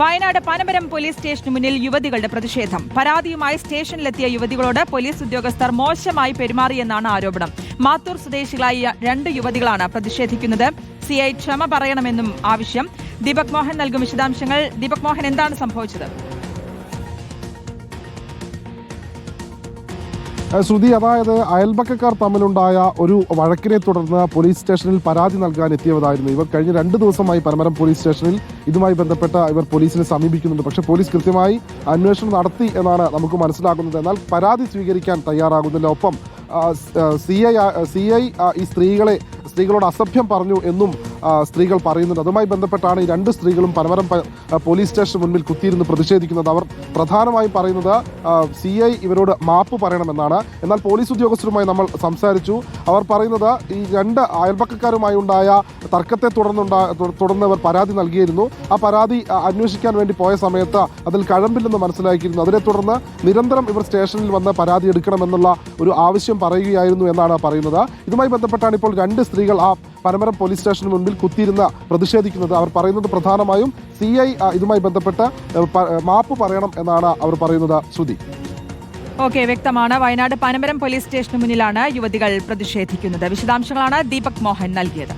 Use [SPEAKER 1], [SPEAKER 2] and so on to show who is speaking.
[SPEAKER 1] Wayanad Panamaram police സ്റ്റേഷന് മുന്നിൽ യുവതികളുടെ പ്രതിഷേധം. പരാതിയുമായി സ്റ്റേഷനിലെത്തിയ യുവതികളോട് പോലീസ് ഉദ്യോഗസ്ഥർ മോശമായി പെരുമാറിയെന്നാണ് ആരോപണം. മാത്തൂർ സ്വദേശികളായ രണ്ട് യുവതികളാണ് പ്രതിഷേധിക്കുന്നത്. സിഐ ക്ഷമ പറയണമെന്നും ആവശ്യം. ദീപക് മോഹൻ നൽകും വിശദാംശങ്ങൾ. ദീപക് മോഹൻ എന്താണ് സംഭവിച്ചത്?
[SPEAKER 2] ശ്രുതി അതായത് അയൽപക്കക്കാർ തമ്മിലുണ്ടായ ഒരു വഴക്കിനെ തുടർന്ന് പോലീസ് സ്റ്റേഷനിൽ പരാതി നൽകാൻ എത്തിയതായിരുന്നു ഇവർ. കഴിഞ്ഞ രണ്ട് ദിവസമായി പരമരം പോലീസ് സ്റ്റേഷനിൽ ഇതുമായി ബന്ധപ്പെട്ട ഇവർ പോലീസിനെ സമീപിക്കുന്നുണ്ട്. പക്ഷേ പോലീസ് കൃത്യമായി അന്വേഷണം നടത്തി എന്നാണ് നമുക്ക് മനസ്സിലാക്കുന്നത് എന്നാൽ പരാതി സ്വീകരിക്കാൻ തയ്യാറാകുന്നില്ല. ഒപ്പം സി ഐ സി ഐ ഈ സ്ത്രീകളെ സ്ത്രീകളോട് അസഭ്യം പറഞ്ഞു എന്നും സ്ത്രീകൾ പറയുന്നുണ്ട്. അതുമായി ബന്ധപ്പെട്ടാണ് ഈ രണ്ട് സ്ത്രീകളും പരമരം പോലീസ് സ്റ്റേഷൻ മുന്നിൽ കുത്തിയിരുന്ന് പ്രതിഷേധിക്കുന്നത്. അവർ പ്രധാനമായും പറയുന്നത് സി ഐ ഇവരോട് മാപ്പ് പറയണമെന്നാണ്. എന്നാൽ പോലീസ് ഉദ്യോഗസ്ഥരുമായി നമ്മൾ സംസാരിച്ചു. അവർ പറയുന്നത് ഈ രണ്ട് അയൽപക്കക്കാരുമായി ഉണ്ടായ തർക്കത്തെ തുടർന്നുണ്ടാ തുടർന്നവർ പരാതി നൽകിയിരുന്നു. ആ പരാതി അന്വേഷിക്കാൻ വേണ്ടി പോയ സമയത്ത് അതിൽ കഴമ്പില്ലെന്ന് മനസ്സിലാക്കിയിരുന്നു. അതിനെ തുടർന്ന് നിരന്തരം ഇവർ സ്റ്റേഷനിൽ വന്ന് പരാതി എടുക്കണമെന്നുള്ള ഒരു ആവശ്യം പറയുകയായിരുന്നു എന്നാണ് പറയുന്നത്. ഇതുമായി ബന്ധപ്പെട്ടാണ് ഇപ്പോൾ രണ്ട് സ്ത്രീകൾ ആ പനമരം പോലീസ് സ്റ്റേഷന് മുൻപിൽ കുത്തിയിരുന്ന് പ്രതിഷേധിക്കുന്നത്. അവർ പറയുന്നത് പ്രധാനമായും സി ഐ ഇതുമായി ബന്ധപ്പെട്ട് മാപ്പ് പറയണം എന്നാണ് അവർ പറയുന്നത്. ശ്രുതി.
[SPEAKER 1] ഓക്കെ വ്യക്തമാണ്. വയനാട് പനമരം പോലീസ് സ്റ്റേഷന് മുന്നിലാണ് യുവതികൾ പ്രതിഷേധിക്കുന്നത്. വിശദാംശങ്ങളാണ് ദീപക് മോഹൻ നൽകിയത്.